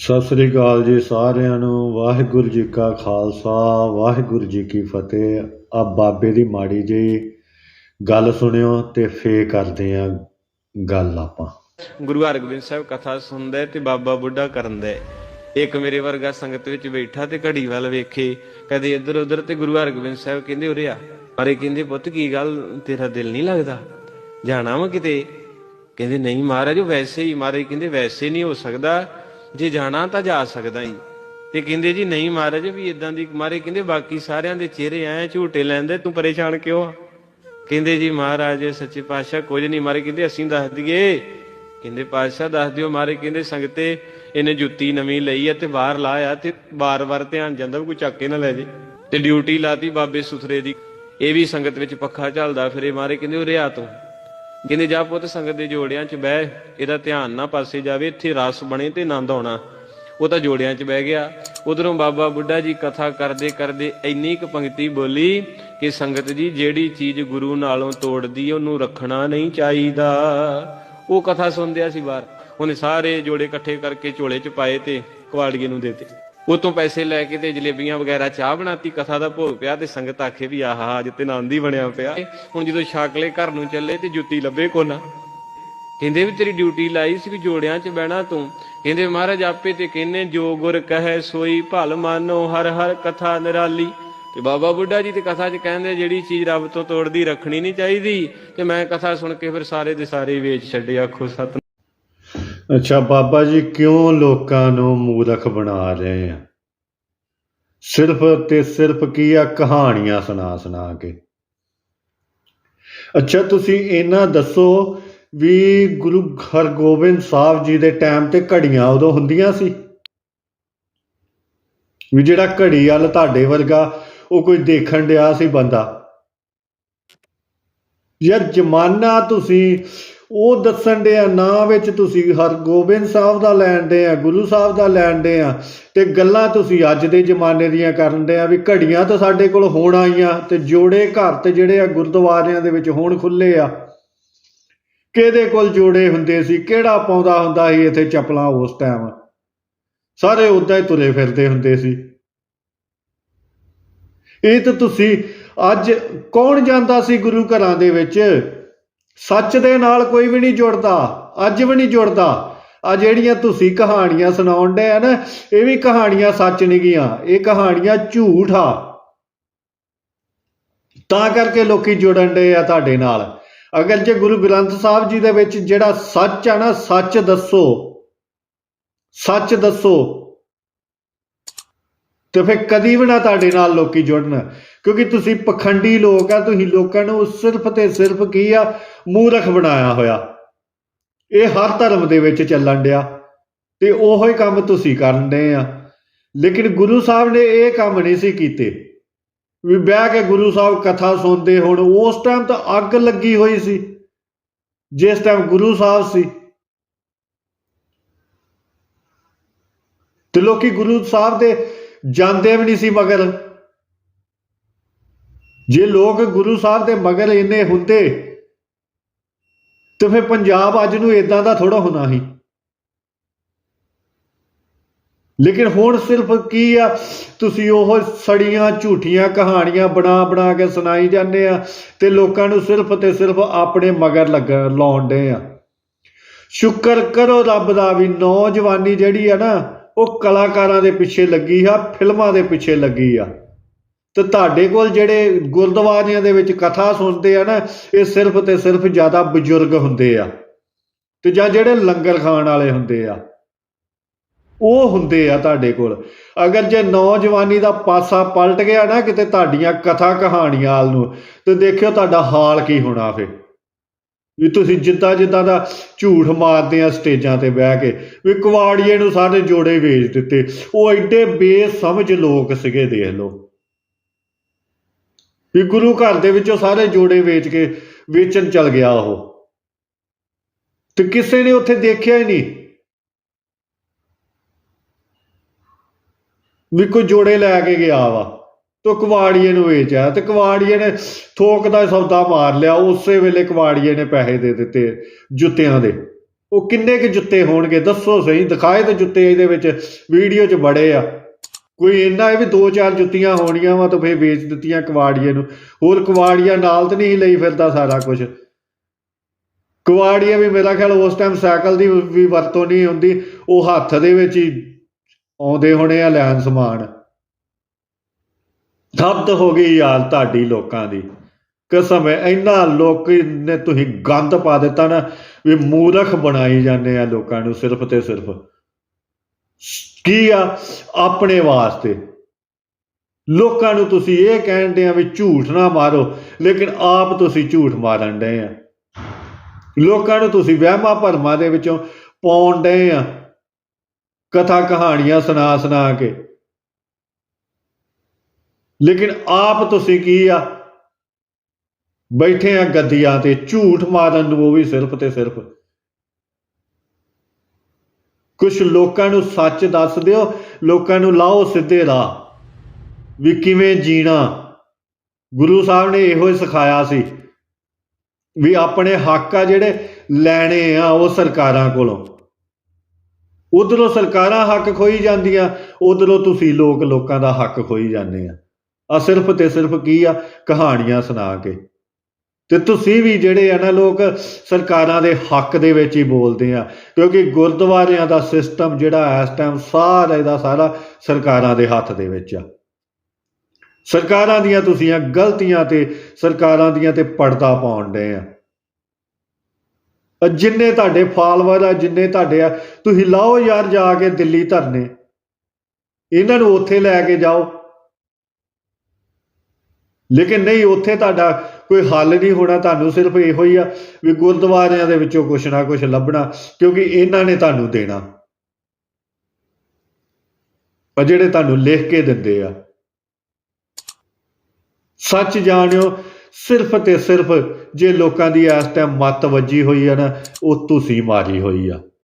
ਸਤਿ ਸ੍ਰੀ ਅਕਾਲ ਜੀ ਸਾਰਿਆਂ ਨੂੰ। ਵਾਹਿਗੁਰੂ ਜੀ ਕਾ ਖਾਲਸਾ, ਵਾਹਿਗੁਰੂ ਜੀ ਕੀ ਫਤਿਹ। ਆ ਬਾਬੇ ਦੀ ਮਾੜੀ ਜਿਹੀ ਗੱਲ ਸੁਣਿਓ ਤੇ ਫੇਰ ਕਰਦੇ ਆ ਗੱਲ ਆਪਾਂ। ਗੁਰੂ ਹਰਗੋਬਿੰਦ ਸਾਹਿਬ ਕਥਾ ਸੁਣਦਾ ਤੇ ਬਾਬਾ ਬੁੱਢਾ ਕਰਨ ਦਾ। ਇੱਕ ਮੇਰੇ ਵਰਗਾ ਸੰਗਤ ਵਿੱਚ ਬੈਠਾ ਤੇ ਘੜੀ ਵੱਲ ਵੇਖੇ, ਕਦੇ ਇੱਧਰ ਉੱਧਰ ਤੇ ਗੁਰੂ ਹਰਗੋਬਿੰਦ ਸਾਹਿਬ ਕਹਿੰਦੇ, ਉਰੇ ਆ। ਅਰੇ ਕਹਿੰਦੇ, ਪੁੱਤ, ਕੀ ਗੱਲ? ਤੇਰਾ ਦਿਲ ਨਹੀਂ ਲੱਗਦਾ? ਜਾਣਾ ਵਾ ਕਿਤੇ? ਕਹਿੰਦੇ, ਨਹੀਂ ਮਹਾਰਾਜ ਵੈਸੇ ਹੀ ਮਹਾਰਾਜ ਕਹਿੰਦੇ, ਵੈਸੇ ਨਹੀਂ ਹੋ ਸਕਦਾ। ਜੇ ਜਾਣਾ ਤਾਂ ਜਾ ਸਕਦਾ ਹੀ ਤੇ ਕਹਿੰਦੇ ਜੀ ਨਹੀਂ ਮਹਾਰਾਜ, ਵੀ ਇਦਾਂ ਦੀ ਮਾਰੇ ਕਹਿੰਦੇ ਬਾਕੀ ਸਾਰਿਆਂ ਦੇ ਚਿਹਰੇ ਐ ਝੂਟੇ ਲੈਂਦੇ, ਤੂੰ ਪਰੇਸ਼ਾਨ ਕਿਉਂ ਆ? ਕਹਿੰਦੇ ਜੀ ਮਹਾਰਾਜ, ਸੱਚੇ ਪਾਤਸ਼ਾਹ ਕੁਝ ਨਹੀਂ ਮਾਰੇ, ਕਹਿੰਦੇ ਅਸੀਂ ਦੱਸ ਦਈਏ। ਕਹਿੰਦੇ ਪਾਤਸ਼ਾਹ ਦੱਸ ਦਿਓ ਮਾਰੇ, ਕਹਿੰਦੇ ਸੰਗਤੇ, ਇਹਨੇ ਜੁੱਤੀ ਨਵੀਂ ਲਈ ਆ ਤੇ ਬਾਹਰ ਲਾਇਆ ਤੇ ਬਾਰ-ਬਾਰ ਧਿਆਨ ਜਾਂਦਾ ਵੀ ਕੋਈ ਚੱਕ ਕੇ ਨਾ ਲੈ ਜੇ। ਤੇ ਡਿਊਟੀ ਲਾਤੀ ਬਾਬੇ ਸੁਥਰੇ ਦੀ। ਇਹ ਵੀ ਸੰਗਤ ਵਿੱਚ ਪੱਖਾ ਚੱਲਦਾ ਫਿਰੇ ਮਾਰੇ, ਕਹਿੰਦੇ ਉਹ ਆ ਤੂੰ। ਕਹਿੰਦੇ, ਜਾ ਪੁੱਤ ਸੰਗਤ ਦੇ ਜੋੜਿਆਂ 'ਚ ਬਹਿ, ਇਹਦਾ ਧਿਆਨ ਨਾ ਪਾਸੇ ਜਾਵੇ, ਇੱਥੇ ਰਸ ਬਣੇ ਤੇ ਆਨੰਦ ਆਉਣਾ। ਉਹ ਤਾਂ ਜੋੜਿਆਂ 'ਚ ਬਹਿ ਗਿਆ। ਉਧਰੋਂ ਬਾਬਾ ਬੁੱਢਾ ਜੀ ਕਥਾ ਕਰਦੇ ਕਰਦੇ ਇੰਨੀ ਕੁ ਪੰਕਤੀ ਬੋਲੀ ਕਿ ਸੰਗਤ ਜੀ ਜਿਹੜੀ ਚੀਜ਼ ਗੁਰੂ ਨਾਲੋਂ ਤੋੜਦੀ, ਉਹਨੂੰ ਰੱਖਣਾ ਨਹੀਂ ਚਾਹੀਦਾ। ਉਹ ਕਥਾ ਸੁਣਦਿਆ ਸੀ ਬਾਹਰ। ਉਹਨੇ ਸਾਰੇ ਜੋੜੇ ਇਕੱਠੇ ਕਰਕੇ ਝੋਲੇ 'ਚ ਪਾਏ ਤੇ ਕੁਆੜੀਏ ਨੂੰ ਦੇਤੇ। ਉਹ ਤੋਂ ਪੈਸੇ ਲੈ ਕੇ ਤੇ ਜਲੇਬੀਆਂ ਵਗੈਰਾ, ਚਾਹ ਬਣਾਤੀ, ਕਥਾ ਦਾ ਭੋਗ ਪਿਆ ਤੇ ਸੰਗਤ ਆਖੇ ਵੀ ਆਹਾ, ਅੱਜ ਤੇ ਆਨੰਦ ਬਣਿਆ ਪਿਆ। ਹੁਣ ਜਦੋਂ ਛਾਕਲੇ ਘਰ ਨੂੰ ਚੱਲੇ ਤੇ ਜੁੱਤੀ ਲੱਭੇ ਕੋਨਾ। ਕਹਿੰਦੇ ਵੀ ਤੇਰੀ ਡਿਊਟੀ ਲਾਈ ਸੀ ਵੀ ਜੋੜਿਆਂ 'ਚ ਬਹਿਣਾ ਤੂੰ। ਕਹਿੰਦੇ ਮਹਾਰਾਜ ਆਪੇ ਤੇ ਕਹਿੰਨੇ, ਜੋ ਗੁਰ ਕਹੈ ਸੋਈ, ਭਲ ਮਾਨੋ, ਹਰ ਹਰ ਕਥਾ ਨਿਰਾਲੀ। ਤੇ ਬਾਬਾ ਬੁੱਢਾ ਜੀ ਤੇ ਕਥਾ 'ਚ ਕਹਿੰਦੇ, ਜਿਹੜੀ ਚੀਜ਼ ਰੱਬ ਤੋਂ ਤੋੜਦੀ, ਰੱਖਣੀ ਨਹੀਂ ਚਾਹੀਦੀ। ਤੇ ਮੈਂ ਕਥਾ ਸੁਣ ਕੇ ਫਿਰ ਸਾਰੇ ਦੇ ਸਾਰੇ ਵੇਚ ਛੱਡੇ, ਆਖੋ ਸਤ ਅੱਛਾ, ਬਾਬਾ ਜੀ, ਕਿਉਂ ਲੋਕਾਂ ਨੂੰ ਮੂਰਖ ਬਣਾ ਰਹੇ ਆ? ਸਿਰਫ ਤੇ ਸਿਰਫ ਕੀ ਆ? ਕਹਾਣੀਆਂ ਸੁਣਾ ਸੁਣਾ ਕੇ। ਅੱਛਾ, ਤੁਸੀਂ ਇਹਨਾਂ ਦੱਸੋ ਵੀ ਗੁਰੂ ਹਰਗੋਬਿੰਦ ਸਾਹਿਬ ਜੀ ਦੇ ਟਾਈਮ ਤੇ ਘੜੀਆਂ ਉਦੋਂ ਹੁੰਦੀਆਂ ਸੀ? ਵੀ ਜਿਹੜਾ ਘੜੀ ਵੱਲ ਤੁਹਾਡੇ ਵਰਗਾ ਉਹ ਕੋਈ ਦੇਖਣ ਡਿਆ ਸੀ ਬੰਦਾ? ਯਾਰ, ਜਮਾਨਾ ਤੁਸੀਂ ਉਹ ਦੱਸਣ ਦੇ ਆ, ਨਾਂ ਵਿੱਚ ਤੁਸੀਂ ਹਰਗੋਬਿੰਦ ਸਾਹਿਬ ਦਾ ਲੈਣ ਦੇ ਆ, ਗੁਰੂ ਸਾਹਿਬ ਦਾ ਲੈਣ ਦੇ ਆ, ਤੇ ਗੱਲਾਂ ਤੁਸੀਂ ਅੱਜ ਦੇ ਜ਼ਮਾਨੇ ਦੀਆਂ ਕਰਨ ਦੇ ਆ ਵੀ ਘੜੀਆਂ ਤਾਂ ਸਾਡੇ ਕੋਲ ਹੋਣ ਆਈਆਂ, ਤੇ ਜੋੜੇ ਘਰ ਤੇ ਜਿਹੜੇ ਆ ਗੁਰਦੁਆਰਿਆਂ ਦੇ ਵਿੱਚ ਹੋਣ ਖੁੱਲੇ ਆ। ਕਿਹਦੇ ਕੋਲ ਜੋੜੇ ਹੁੰਦੇ ਸੀ, ਕਿਹੜਾ ਪਾਉਂਦਾ ਹੁੰਦਾ ਸੀ ਇੱਥੇ ਚੱਪਲਾਂ ਉਸ ਟਾਈਮ? ਸਾਰੇ ਉਦਾਂ ਹੀ ਤੁਰੇ ਫਿਰਦੇ ਹੁੰਦੇ ਸੀ। ਇਹ ਤਾਂ ਤੁਸੀਂ ਅੱਜ ਕੌਣ ਜਾਂਦਾ ਸੀ ਗੁਰੂ ਘਰਾਂ ਦੇ ਵਿੱਚ? ਸੱਚ ਦੇ ਨਾਲ ਕੋਈ ਵੀ ਨਹੀਂ ਜੁੜਦਾ, ਅੱਜ ਵੀ ਨਹੀਂ ਜੁੜਦਾ। ਆ ਜਿਹੜੀਆਂ ਤੁਸੀਂ ਕਹਾਣੀਆਂ ਸੁਣਾਉਣ ਦੇ ਆ ਨਾ, ਇਹ ਵੀ ਕਹਾਣੀਆਂ ਸੱਚ ਨਹੀਂ ਗੀਆਂ, ਇਹ ਕਹਾਣੀਆਂ ਝੂਠ ਆ। ਤਾਂ ਕਰਕੇ ਲੋਕੀ ਜੁੜਨ ਦੇ ਆ ਤੁਹਾਡੇ ਨਾਲ। ਅਗਰ ਜੇ ਗੁਰੂ ਗ੍ਰੰਥ ਸਾਹਿਬ ਜੀ ਦੇ ਵਿੱਚ ਜਿਹੜਾ ਸੱਚ ਆ ਨਾ, ਸੱਚ ਦੱਸੋ ਸੱਚ ਦੱਸੋ, ਤੇ ਫਿਰ ਕਦੀ ਵੀ ਨਾ ਤੁਹਾਡੇ ਨਾਲ ਲੋਕੀ ਜੁੜਨ। ਕਿਉਂਕਿ ਤੁਸੀਂ ਪਖੰਡੀ ਲੋਕ ਆ, ਤੁਸੀਂ ਲੋਕਾਂ ਨੂੰ ਸਿਰਫ ਤੇ ਸਿਰਫ ਕੀ ਆ, ਮੂਰਖ ਬਣਾਇਆ ਹੋਇਆ। ਇਹ ਹਰ ਧਰਮ ਦੇ ਵਿੱਚ ਚੱਲਣ ਡਿਆ। ਤੇ ਉਹੋ ਹੀ ਕੰਮ ਤੁਸੀਂ ਕਰਨ ਦੇ ਆ। ਲੇਕਿਨ ਗੁਰੂ ਸਾਹਿਬ ਨੇ ਇਹ ਕੰਮ ਨਹੀਂ ਸੀ ਕੀਤੇ। ਵੀ ਬਹਿ ਕੇ ਗੁਰੂ ਸਾਹਿਬ ਕਥਾ ਸੁਣਦੇ ਹੁਣ, ਉਸ ਟਾਈਮ ਤਾਂ ਅੱਗ ਲੱਗੀ ਹੋਈ ਸੀ। ਜਿਸ ਟਾਈਮ ਗੁਰੂ ਸਾਹਿਬ ਸੀ। ਤੇ ਲੋਕੀ ਗੁਰੂ ਸਾਹਿਬ ਦੇ ਜਾਂਦੇ ਵੀ ਨਹੀਂ ਸੀ ਮਗਰ। ਜੇ ਲੋਕ ਗੁਰੂ ਸਾਹਿਬ ਦੇ ਮਗਰ ਇੰਨੇ ਹੁੰਦੇ, ਤੇ ਫਿਰ ਪੰਜਾਬ ਅੱਜ ਨੂੰ ਇਦਾਂ ਦਾ ਥੋੜਾ ਹੋਣਾ ਸੀ। ਲੇਕਿਨ ਹੁਣ ਸਿਰਫ ਕੀ ਆ, ਤੁਸੀਂ ਉਹ ਸੜੀਆਂ ਝੂਠੀਆਂ ਕਹਾਣੀਆਂ ਬਣਾ ਬਣਾ ਕੇ ਸੁਣਾਈ ਜਾਂਦੇ ਆ, ਤੇ ਲੋਕਾਂ ਨੂੰ ਸਿਰਫ ਤੇ ਸਿਰਫ ਆਪਣੇ ਮਗਰ ਲੱਗ ਲਾਉਣ ਦੇ ਆ। ਸ਼ੁਕਰ ਕਰੋ ਰੱਬ ਦਾ ਵੀ ਨੌਜਵਾਨੀ ਜਿਹੜੀ ਆ ਨਾ, ਉਹ ਕਲਾਕਾਰਾਂ ਦੇ ਪਿੱਛੇ ਲੱਗੀ ਆ, ਫਿਲਮਾਂ ਦੇ ਪਿੱਛੇ ਲੱਗੀ ਆ। ਤੇ ਤੁਹਾਡੇ ਕੋਲ ਜਿਹੜੇ ਗੁਰਦੁਆਰਿਆਂ ਦੇ ਵਿੱਚ ਕਥਾ ਸੁਣਦੇ ਆ ਨਾ, ਇਹ ਸਿਰਫ ਤੇ ਸਿਰਫ ਜ਼ਿਆਦਾ ਬਜ਼ੁਰਗ ਹੁੰਦੇ ਆ। ਤੇ ਜਾਂ ਜਿਹੜੇ ਲੰਗਰ ਖਾਣ ਵਾਲੇ ਹੁੰਦੇ ਆ। ਉਹ ਹੁੰਦੇ ਆ ਤੁਹਾਡੇ ਕੋਲ। ਅਗਰ ਜੇ ਨੌਜਵਾਨੀ ਦਾ ਪਾਸਾ ਪਲਟ ਗਿਆ ਨਾ ਕਿਤੇ ਤੁਹਾਡੀਆਂ ਕਥਾ ਕਹਾਣੀਆਂ ਵਾਲ ਨੂੰ, ਤੇ ਦੇਖਿਓ ਤੁਹਾਡਾ ਹਾਲ ਕੀ ਹੋਣਾ ਫੇ। ਵੀ ਤੁਸੀਂ ਜਿੱਦਾਂ ਜਿੱਦਾਂ ਦਾ ਝੂਠ ਮਾਰਦੇ ਆ ਸਟੇਜਾਂ ਤੇ ਬਹਿ ਕੇ, ਵੀ ਕੁਵਾੜੀਏ ਨੂੰ ਸਾਰੇ ਜੋੜੇ ਵੇਚ ਦਿੱਤੇ। ਉਹ ਐਡੇ ਬੇਸਮਝ ਲੋਕ ਸੀਗੇ, ਦੇਖ ਲਓ। ਵੀ ਗੁਰੂ ਘਰ ਦੇ ਵਿੱਚੋਂ ਸਾਰੇ ਜੋੜੇ ਵੇਚ ਕੇ ਵੇਚਣ ਚਲ ਗਿਆ ਉਹ। ਤੇ ਕਿਸੇ ਨੇ ਉੱਥੇ ਦੇਖਿਆ ਹੀ ਨਹੀਂ। ਵੀ ਕੋਈ ਜੋੜੇ ਲੈ ਕੇ ਗਿਆ ਵਾ, ਤੋ ਕਵਾੜੀਏ ਨੂੰ ਵੇਚਿਆ, ਤੇ ਕਵਾੜੀਏ ਨੇ ਥੋਕ ਦਾ ਸੌਦਾ ਮਾਰ ਲਿਆ, ਉਸੇ ਵੇਲੇ ਕਵਾੜੀਏ ਨੇ ਪੈਸੇ ਦੇ ਦਿੱਤੇ ਜੁੱਤਿਆਂ ਦੇ। ਉਹ ਕਿੰਨੇ ਕੁ ਜੁੱਤੇ ਹੋਣਗੇ, ਦੱਸੋ ਸਹੀ, ਦਿਖਾਏ ਤੇ ਜੁੱਤੇ ਇਹਦੇ ਵਿੱਚ, ਵੀਡੀਓ 'ਚ ਬੜੇ ਆ। ਕੋਈ ਇੰਨਾ ਹੈ ਵੀ ਦੋ ਚਾਰ ਜੁੱਤੀਆਂ ਹੋਣੀਆਂ ਵਾ ਤਾਂ ਫੇਰ ਵੇਚ ਦਿੱਤੀਆਂ ਕਵਾੜੀਏ ਨੂੰ। ਹੋਰ ਕਵਾੜੀਆ ਨਾਲ ਤਾਂ ਨਹੀਂ ਲਈ ਫਿਰਦਾ ਸਾਰਾ ਕੁਝ ਕਵਾੜੀਆ ਵੀ ਮੇਰਾ ਖਿਆਲ ਉਸ ਟਾਈਮ ਸਾਈਕਲ ਦੀ ਵੀ ਵਰਤੋਂ ਨਹੀਂ ਹੁੰਦੀ। ਉਹ ਹੱਥ ਦੇ ਵਿੱਚ ਹੀ ਆਉਂਦੇ ਹੋਣੇ ਆ ਲੈਣ ਸਮਾਨ। ਹੱਦ ਹੋ ਗਈ ਯਾਰ ਤੁਹਾਡੀ ਲੋਕਾਂ ਦੀ। ਕਸਮ ਹੈ, ਇੰਨਾ ਲੋਕ ਨੇ ਤੁਸੀਂ ਗੰਦ ਪਾ ਦਿੱਤਾ ਨਾ ਵੀ ਮੂਰਖ ਬਣਾਈ ਜਾਂਦੇ ਆ ਲੋਕਾਂ ਨੂੰ ਸਿਰਫ ਤੇ ਸਿਰਫ। ਕੀ ਆ? ਆਪਣੇ ਵਾਸਤੇ। ਲੋਕਾਂ ਨੂੰ ਤੁਸੀਂ ਇਹ ਕਹਿੰਦੇ ਆ ਵੀ ਝੂਠ ਨਾ ਮਾਰੋ, ਲੇਕਿਨ ਆਪ ਤੁਸੀਂ ਝੂਠ ਮਾਰਨ ਡਏ ਆ। ਲੋਕਾਂ ਨੂੰ ਤੁਸੀਂ ਵਹਿਮਾਂ ਭਰਮਾਂ ਦੇ ਵਿੱਚੋਂ ਪਾਉਣ ਡਏ ਆ। ਕਥਾ ਕਹਾਣੀਆਂ ਸੁਣਾ ਸੁਣਾ ਕੇ। ਲੇਕਿਨ ਆਪ ਤੁਸੀਂ ਕੀ ਆ? ਬੈਠੇ ਆ ਗੱਦੀਆਂ ਤੇ ਝੂਠ ਮਾਰਨ ਨੂੰ ਉਹ ਵੀ ਸਿਰਫ ਤੇ ਸਿਰਫ। ਕੁਝ ਲੋਕਾਂ ਨੂੰ ਸੱਚ ਦੱਸ ਦਿਓ, ਲੋਕਾਂ ਨੂੰ ਲਾਓ ਸਿੱਧੇ ਰਾਹ। ਵੀ ਕਿਵੇਂ ਜੀਣਾ। ਗੁਰੂ ਸਾਹਿਬ ਨੇ ਇਹੋ ਹੀ ਸਿਖਾਇਆ ਸੀ ਵੀ ਆਪਣੇ ਹੱਕ ਆ ਜਿਹੜੇ ਲੈਣੇ ਆ ਉਹ ਸਰਕਾਰਾਂ ਕੋਲੋਂ। ਉਧਰੋਂ ਸਰਕਾਰਾਂ ਹੱਕ ਖੋਈ ਜਾਂਦੀਆਂ, ਉਧਰੋਂ ਤੁਸੀਂ ਲੋਕ ਲੋਕਾਂ ਦਾ ਹੱਕ ਖੋਈ ਜਾਂਦੇ ਆ। ਆ ਸਿਰਫ ਤੇ ਸਿਰਫ ਕੀ ਆ? ਕਹਾਣੀਆਂ ਸੁਣਾ ਕੇ। ਤੇ ਤੁਸੀਂ ਵੀ ਜਿਹੜੇ ਆ ਨਾ ਲੋਕ ਸਰਕਾਰਾਂ ਦੇ ਹੱਕ ਦੇ ਵਿੱਚ ਹੀ ਬੋਲਦੇ ਆ, ਕਿਉਂਕਿ ਗੁਰਦੁਆਰਿਆਂ ਦਾ ਸਿਸਟਮ ਜਿਹੜਾ ਇਸ ਟਾਈਮ ਸਾਰਾ ਇਹਦਾ ਸਾਰਾ ਸਰਕਾਰਾਂ ਦੇ ਹੱਥ ਦੇ ਵਿੱਚ ਆ। ਸਰਕਾਰਾਂ ਦੀਆਂ ਤੁਸੀਂ ਗਲਤੀਆਂ ਤੇ ਸਰਕਾਰਾਂ ਦੀਆਂ ਤੇ ਪਰਦਾ ਪਾਉਣ ਦੇ ਆ। ਜਿੰਨੇ ਤੁਹਾਡੇ ਫਾਲੋਅਰ ਆ, ਜਿੰਨੇ ਤੁਹਾਡੇ ਆ, ਤੁਸੀਂ ਲਾਓ ਯਾਰ ਜਾ ਕੇ ਦਿੱਲੀ ਧਰਨੇ। ਇਹਨਾਂ ਨੂੰ ਉੱਥੇ ਲੈ ਕੇ ਜਾਓ। ਲੇਕਿਨ ਨਹੀਂ, ਉੱਥੇ ਤੁਹਾਡਾ ਕੋਈ ਹੱਲ ਨਹੀਂ ਹੋਣਾ, ਤੁਹਾਨੂੰ ਸਿਰਫ ਇਹੋ ਹੀ ਆ ਵੀ ਗੁਰਦੁਆਰਿਆਂ ਦੇ ਵਿੱਚੋਂ ਕੁਛ ਨਾ ਕੁਛ ਲੱਭਣਾ, ਕਿਉਂਕਿ ਇਹਨਾਂ ਨੇ ਤੁਹਾਨੂੰ ਦੇਣਾ। ਪਰ ਜਿਹੜੇ ਤੁਹਾਨੂੰ ਲਿਖ ਕੇ ਦਿੰਦੇ ਆ, ਸੱਚ ਜਾਣਿਓ, ਸਿਰਫ ਤੇ ਸਿਰਫ ਜੇ ਲੋਕਾਂ ਦੀ ਇਸ ਟਾਈਮ ਮੱਤ ਵੱਜੀ ਹੋਈ ਆ ਨਾ, ਉਹ ਤੁਸੀਂ ਮਾਰੀ ਹੋਈ ਆ।